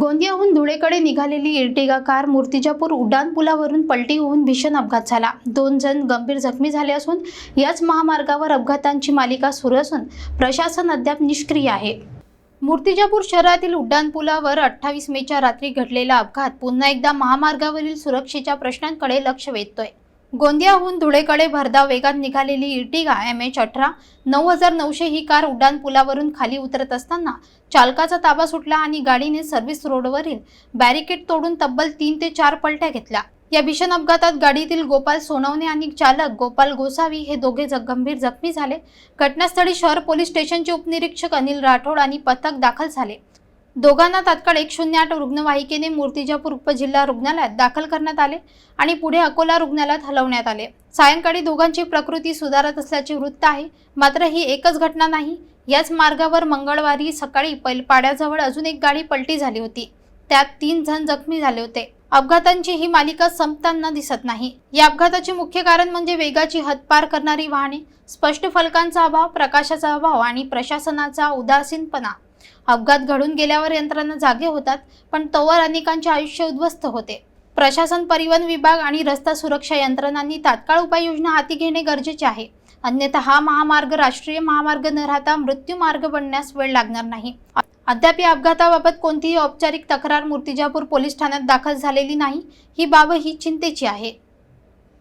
गोंदियाहून धुळेकडे निघालेली Ertiga car Murtijapur उड्डाण पुलावरून पलटी होऊन भीषण अपघात झाला. दोन जण गंभीर जखमी झाले असून याच महामार्गावर अपघातांची मालिका सुरू असून प्रशासन अद्याप निष्क्रिय आहे. मूर्तिजापूर शहरातील उड्डाणपुलावर अठ्ठावीस मेच्या रात्री घडलेला अपघात पुन्हा एकदा महामार्गावरील सुरक्षेच्या प्रश्नांकडे लक्ष वेधतोय. गोंदियाहून धुळेकडे भरधाव वेगात निघालेली इर्टिगा एम एच अठरा नऊ हजार नऊशे ही कार उड्डाण पुलावरून खाली उतरत असताना चालकाचा ताबा सुटला आणि गाडीने सर्व्हिस रोडवरील बॅरिकेड तोडून तब्बल तीन ते चार पलट्या घेतल्या. या भीषण अपघातात गाडीतील गोपाल सोनवणे आणि चालक गोपाल गोसावी हे दोघे गंभीर जखमी झाले. घटनास्थळी शहर पोलीस स्टेशनचे उपनिरीक्षक अनिल राठोड आणि पथक दाखल झाले. दोघांना तात्काळ एक शून्य आठ रुग्णवाहिकेने मूर्तिजापूर उपजिल्हा रुग्णालयात दाखल करण्यात आले आणि पुढे अकोला रुग्णालयात हलवण्यात आले. सायंकाळी दोघांची प्रकृती सुधारत असल्याचे वृत्त आहे. मात्र ही एकच घटना नाही. याच मार्गावर मंगळवारी सकाळी पैलपाड्याजवळ अजून एक गाडी पलटी झाली होती. त्यात तीन जण जखमी झाले होते. अपघातांची ही मालिका संपताना दिसत नाही. या अपघाताचे मुख्य कारण म्हणजे वेगाची हद पार करणारी वाहने स्पष्ट फलकांचा अभाव प्रकाशाचा अभाव आणि प्रशासनाचा उदासीनपणा. अपघात घडून गेल्यावर यंत्रणा जागे होतात पण तोवर अनेकांचे आयुष्य उद्ध्वस्त होते. प्रशासन परिवहन विभाग आणि रस्ता सुरक्षा यंत्रणांनी तात्काळ उपाययोजना हाती घेणे गरजेचे आहे. अन्यथा हा महामार्ग राष्ट्रीय महामार्ग न राहता मृत्यू मार्ग बनण्यास वेळ लागणार नाही. अद्याप या अपघाताबाबत कोणतीही औपचारिक तक्रार मूर्तिजापूर पोलीस ठाण्यात दाखल झालेली नाही. ही बाब ही चिंतेची आहे.